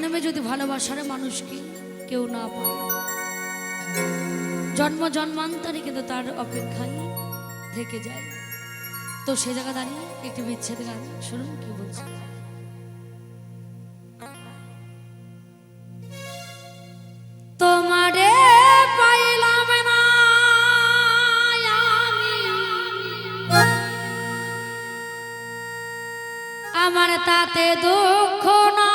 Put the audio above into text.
জন্মে যদি ভালোবাসার মানুষকে কেউ না পায়। জন্ম জন্মান্তরে কিন্তু তার অপেক্ষায় থেকে যায়। তো সে জায়গা দাঁড়িয়ে একটি বিচ্ছেদ গান শুনুন, কি বলছে? তোমারে আমার তাতে দুঃখ না